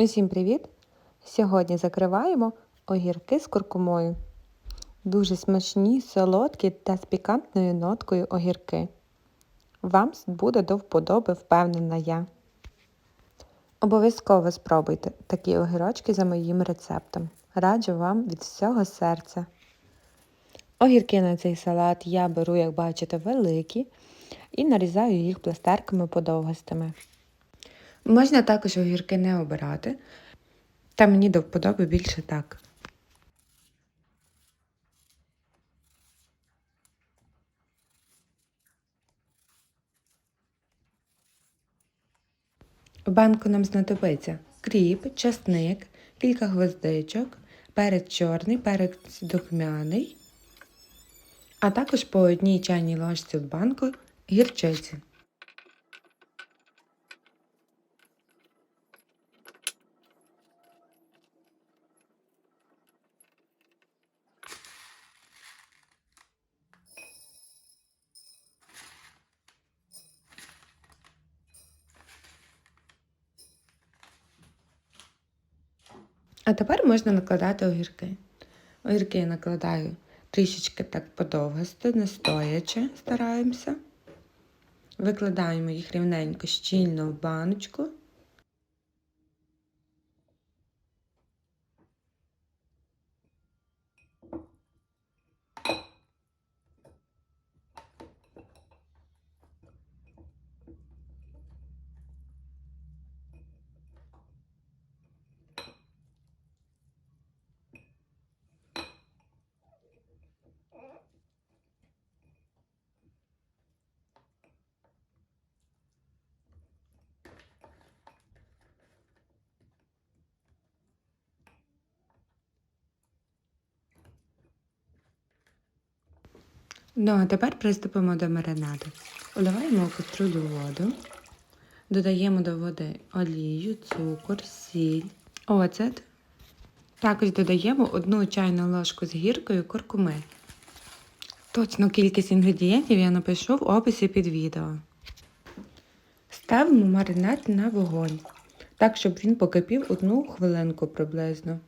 Усім привіт! Сьогодні закриваємо огірки з куркумою. Дуже смачні, солодкі та з пікантною ноткою огірки. Вам буде до вподоби, впевнена я. Обов'язково спробуйте такі огірочки за моїм рецептом. Раджу вам від всього серця. Огірки на цей салат я беру, як бачите, великі і нарізаю їх пластерками подовгостими. Можна також огірки не обирати, та мені до вподоби більше так. В банку нам знадобиться кріп, часник, кілька гвоздичок, перець чорний, перець духмяний, а також по одній чайній ложці в банку гірчиці. А тепер можна накладати огірки. Огірки я накладаю трішечки так подовгосто, не стоячи, стараємося. Викладаємо їх рівненько щільно в баночку. Ну, а тепер приступимо до маринаду. Вливаємо в каструлю воду, додаємо до води олію, цукор, сіль, оцет. Також додаємо одну чайну ложку з гіркою куркуми. Точну кількість інгредієнтів я напишу в описі під відео. Ставимо маринад на вогонь, так, щоб він покипів одну хвилинку приблизно.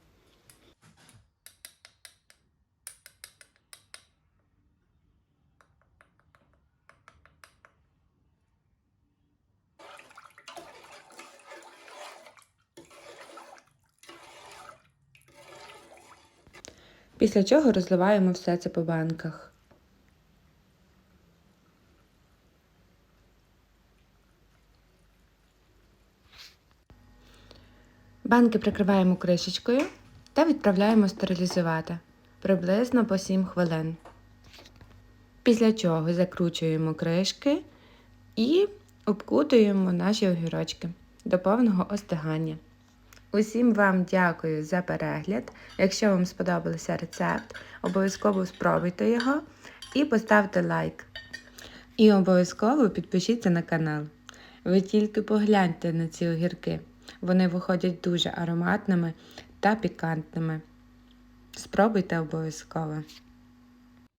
Після чого розливаємо все це по банках. Банки прикриваємо кришечкою та відправляємо стерилізувати приблизно по 7 хвилин. Після чого закручуємо кришки і обкутуємо наші огірочки до повного остигання. Усім вам дякую за перегляд. Якщо вам сподобався рецепт, обов'язково спробуйте його і поставте лайк. І обов'язково підпишіться на канал. Ви тільки погляньте на ці огірки. Вони виходять дуже ароматними та пікантними. Спробуйте обов'язково.